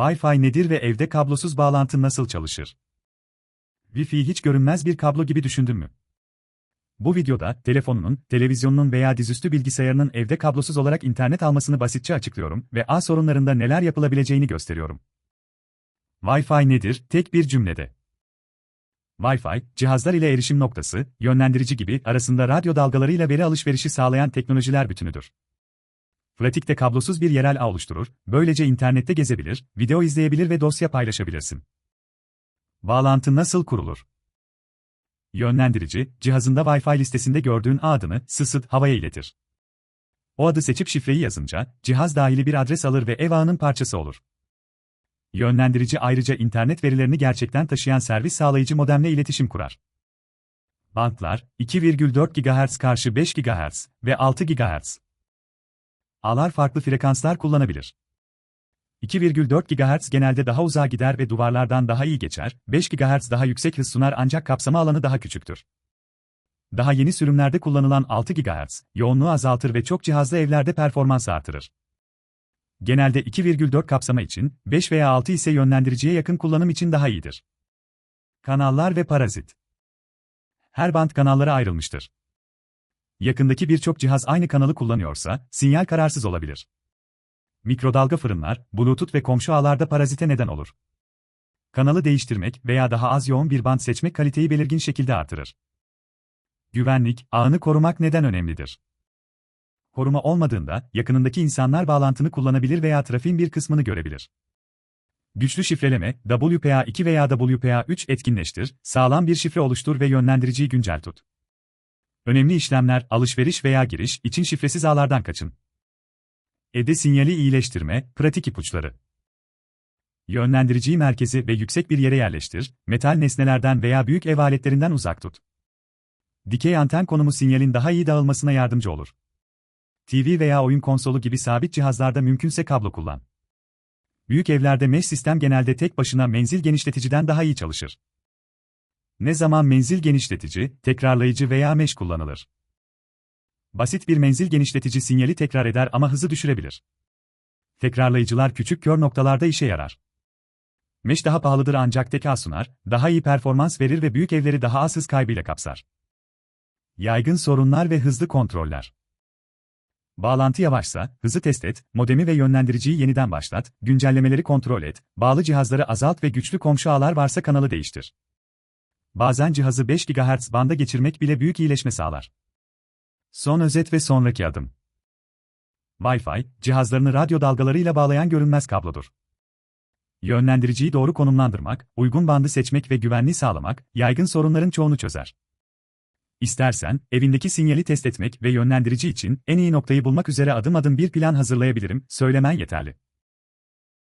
Wi-Fi nedir ve evde kablosuz bağlantı nasıl çalışır? Wi-Fi hiç görünmez bir kablo gibi düşündün mü? Bu videoda, telefonunun, televizyonunun veya dizüstü bilgisayarının evde kablosuz olarak internet almasını basitçe açıklıyorum ve ağ sorunlarında neler yapılabileceğini gösteriyorum. Wi-Fi nedir? Tek bir cümlede. Wi-Fi, cihazlar ile erişim noktası, yönlendirici gibi arasında radyo dalgalarıyla veri alışverişi sağlayan teknolojiler bütünüdür. Pratikte kablosuz bir yerel ağ oluşturur, böylece internette gezebilir, video izleyebilir ve dosya paylaşabilirsin. Bağlantı nasıl kurulur? Yönlendirici, cihazında Wi-Fi listesinde gördüğün ağ adını, sısıt, havaya iletir. O adı seçip şifreyi yazınca, cihaz dahili bir adres alır ve ev ağının parçası olur. Yönlendirici ayrıca internet verilerini gerçekten taşıyan servis sağlayıcı modemle iletişim kurar. Bantlar, 2,4 GHz karşı 5 GHz ve 6 GHz. Ağlar farklı frekanslar kullanabilir. 2,4 GHz genelde daha uzağa gider ve duvarlardan daha iyi geçer, 5 GHz daha yüksek hız sunar ancak kapsama alanı daha küçüktür. Daha yeni sürümlerde kullanılan 6 GHz, yoğunluğu azaltır ve çok cihazlı evlerde performans artırır. Genelde 2,4 kapsama için, 5 veya 6 ise yönlendiriciye yakın kullanım için daha iyidir. Kanallar ve parazit. Her band kanallara ayrılmıştır. Yakındaki birçok cihaz aynı kanalı kullanıyorsa, sinyal kararsız olabilir. Mikrodalga fırınlar, Bluetooth ve komşu ağlarda parazite neden olur. Kanalı değiştirmek veya daha az yoğun bir band seçmek kaliteyi belirgin şekilde artırır. Güvenlik, ağını korumak neden önemlidir? Koruma olmadığında, yakınındaki insanlar bağlantını kullanabilir veya trafiğin bir kısmını görebilir. Güçlü şifreleme, WPA2 veya WPA3 etkinleştir, sağlam bir şifre oluştur ve yönlendiriciyi güncel tut. Önemli işlemler, alışveriş veya giriş için şifresiz ağlardan kaçın. EDE sinyali iyileştirme, pratik ipuçları. Yönlendiriciyi merkezi ve yüksek bir yere yerleştir, metal nesnelerden veya büyük ev aletlerinden uzak tut. Dikey anten konumu sinyalin daha iyi dağılmasına yardımcı olur. TV veya oyun konsolu gibi sabit cihazlarda mümkünse kablo kullan. Büyük evlerde mesh sistem genelde tek başına menzil genişleticiden daha iyi çalışır. Ne zaman menzil genişletici, tekrarlayıcı veya mesh kullanılır? Basit bir menzil genişletici sinyali tekrar eder ama hızı düşürebilir. Tekrarlayıcılar küçük kör noktalarda işe yarar. Mesh daha pahalıdır ancak tek ağ sunar, daha iyi performans verir ve büyük evleri daha az hız kaybıyla kapsar. Yaygın sorunlar ve hızlı kontroller. Bağlantı yavaşsa, hızı test et, modemi ve yönlendiriciyi yeniden başlat, güncellemeleri kontrol et, bağlı cihazları azalt ve güçlü komşu ağlar varsa kanalı değiştir. Bazen cihazı 5 GHz banda geçirmek bile büyük iyileşme sağlar. Son özet ve sonraki adım. Wi-Fi, cihazlarını radyo dalgalarıyla bağlayan görünmez kablodur. Yönlendiriciyi doğru konumlandırmak, uygun bandı seçmek ve güvenliği sağlamak, yaygın sorunların çoğunu çözer. İstersen, evindeki sinyali test etmek ve yönlendirici için en iyi noktayı bulmak üzere adım adım bir plan hazırlayabilirim, söylemen yeterli.